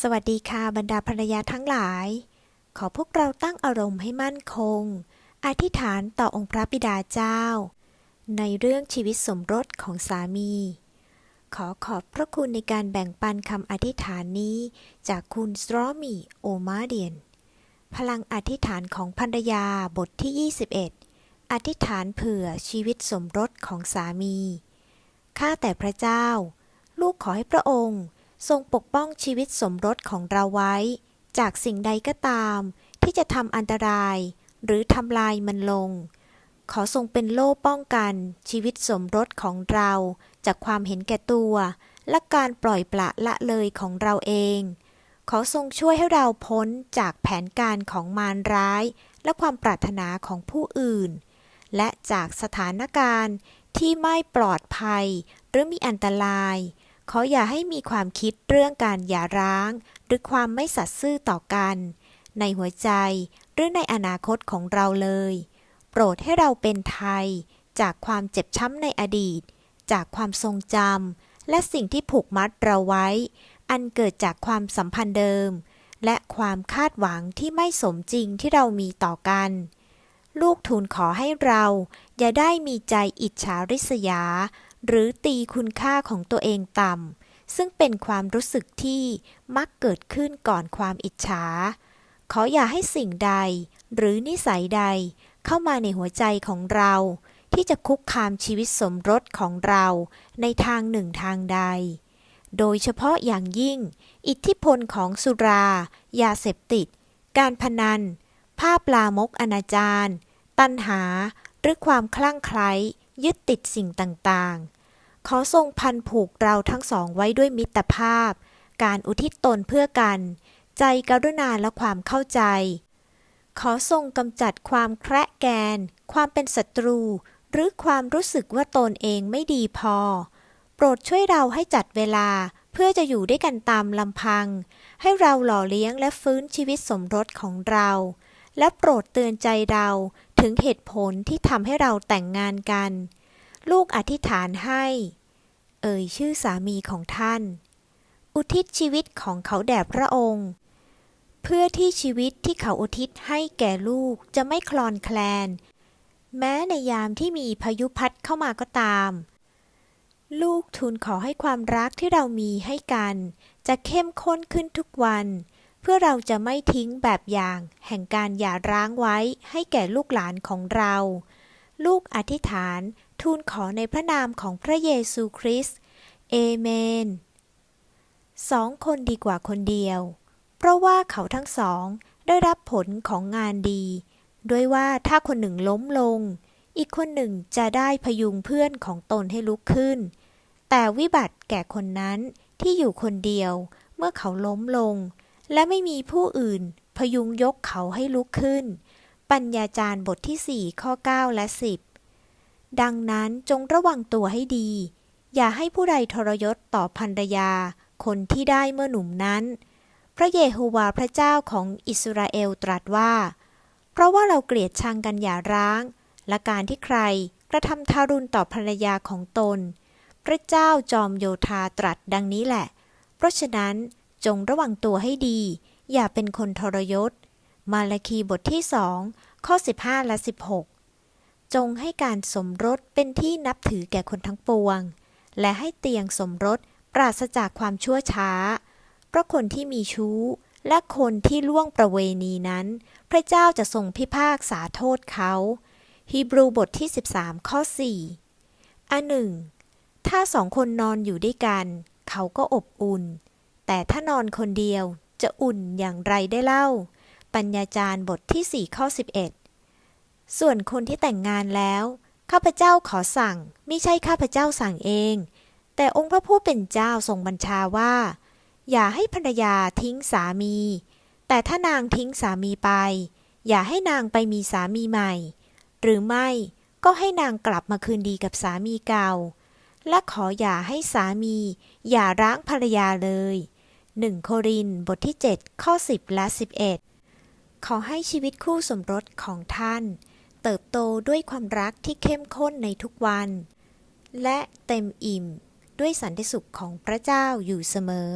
สวัสดีค่ะบรรดาภรรยาทั้งหลาย ขอพวกเราตั้งอารมณ์ให้มั่นคง อธิษฐานต่อองค์พระบิดาเจ้า ในเรื่องชีวิตสมรสของสามี ขอขอบพระคุณในการแบ่งปันคำอธิษฐานนี้ จากคุณสตรอมีโอมาเดียน พลังอธิษฐานของภรรยาบทที่ 21 อธิษฐานเผื่อชีวิตสมรสของสามี ข้าแต่พระเจ้า ลูกขอให้พระองค์ ทรงปกป้องชีวิตสมรสของเราไว้ จากสิ่งใดก็ตาม ที่จะทำอันตราย หรือทำลายมันลง ขอทรงเป็นโล่ป้องกันชีวิตสมรสของเรา จากความเห็นแก่ตัว และการปล่อยปละละเลยของเราเอง ขอทรงช่วยให้เราพ้นจากแผนการของมารร้าย และความปรารถนาของผู้อื่น และจากสถานการณ์ที่ไม่ปลอดภัย หรือมีอันตราย ขออย่าให้มีความคิดเรื่องการหย่าร้าง หรือความไม่สัตย์ซื่อต่อกัน ในหัวใจหรือในอนาคตของเราเลย โปรดให้เราเป็นไทย จากความเจ็บช้ำในอดีต จากความทรงจำและสิ่งที่ผูกมัดเราไว้ อันเกิดจากความสัมพันธ์เดิม และความคาดหวังที่ไม่สมจริงที่เรามีต่อกัน ลูกทูลขอให้เรา อย่าได้มีใจอิจฉาริษยา หรือตีคุณค่าของตัวเองต่ำ ซึ่งเป็นความรู้สึกที่มักเกิดขึ้นก่อนความอิจฉา ขออย่าให้สิ่งใด หรือนิสัยใดเข้ามาในหัวใจของเรา ที่จะคุกคามชีวิตสมรสของเราในทางหนึ่งทางใด โดยเฉพาะอย่างยิ่ง อิทธิพลของสุรา ยาเสพติด การพนัน ภาพลามกอนาจารตัณหา หรือความคลั่งไคล้ยึดติดสิ่งต่างๆ ขอทรงพันผูกเราทั้งสองไว้ด้วยมิตรภาพ การอุทิศตนเพื่อกัน ใจกรุณาและความเข้าใจ ขอทรงกำจัดความแคระแกน ความเป็นศัตรู หรือความรู้สึกว่าตนเองไม่ดีพอ โปรดช่วยเราให้จัดเวลาเพื่อจะอยู่ด้วยกันตามลำพัง ให้เราหล่อเลี้ยงและฟื้นชีวิตสมรสของเรา และโปรดเตือนใจเรา ถึงเหตุผลที่ทำให้เราแต่งงานกัน ลูกอธิษฐานให้ เอ่ยชื่อสามีของท่าน อุทิศชีวิตของเขาแด่พระองค์ เพื่อที่ชีวิตที่เขาอุทิศให้แก่ลูกจะไม่คลอนแคลน แม้ในยามที่มีพายุพัดเข้ามาก็ตาม ลูกทูลขอให้ความรักที่เรามีให้กัน จะเข้มข้นขึ้นทุกวัน เพื่อเราจะไม่ทิ้งแบบอย่าง แห่งการหย่าร้างไว้ให้แก่ลูกหลานของเรา ลูกอธิษฐานทูลขอในพระนามของพระเยซูคริสต์เอเมนสองคนดีกว่าคนเดียว เพราะว่าเขาทั้งสองได้รับผลของงานดี ด้วยว่าถ้าคนหนึ่งล้มลง อีกคนหนึ่งจะได้พยุงเพื่อนของตนให้ลุกขึ้น แต่วิบัติแก่คนนั้นที่อยู่คนเดียวเมื่อเขาล้มลง และไม่มีผู้อื่น พยุงยกเขาให้ลุกขึ้น ปัญญาจารย์บทที่ 4 ข้อ 9 และ 10 ดังนั้นจงระวังตัวให้ดี อย่าให้ผู้ใดทรยศต่อภรรยา คนที่ได้เมื่อหนุ่มนั้น พระเยโฮวาห์พระเจ้าของอิสราเอลตรัสว่า เพราะว่าเราเกลียดชังกันอย่าร้าง และการที่ใครกระทำทารุณต่อภรรยาของตน พระเจ้าจอมโยธาตรัสดังนี้แหละ เพราะฉะนั้น จงระวังตัวให้ดี อย่าเป็นคนทรยศ มาลาคีบทที่สองข้อ 15 และ 16 จงให้การสมรสเป็นที่นับถือแก่คนทั้งปวง และให้เตียงสมรสปราศจากความชั่วช้า เพราะคนที่มีชู้และคนที่ล่วงประเวณีนั้น พระเจ้าจะทรงพิพากษาโทษเขาฮีบรูบทที่ 13 ข้อ 4 อันหนึ่ง ถ้าสองคนนอนอยู่ด้วยกัน เขาก็อบอุ่น แต่ถ้านอนคนเดียวจะอุ่นอย่างไรได้เล่า ปัญญาจารย์บทที่4ข้อ11 ส่วนคนที่แต่งงานแล้ว ข้าพเจ้าขอสั่ง ไม่ใช่ข้าพเจ้าสั่งเอง แต่องค์พระผู้เป็นเจ้าทรงบัญชาว่า อย่าให้ภรรยาทิ้งสามี แต่ถ้านางทิ้งสามีไป อย่าให้นางไปมีสามีใหม่ หรือไม่ก็ให้นางกลับมาคืนดีกับสามีเก่า และขออย่าให้สามี อย่าร้างภรรยาเลย 1 โครินบทที่ 7 ข้อ 10 และ 11 ขอให้ชีวิตคู่สมรสของท่าน เติบโตด้วยความรักที่เข้มข้นในทุกวัน และเต็มอิ่มด้วยสันติสุขของพระเจ้าอยู่เสมอ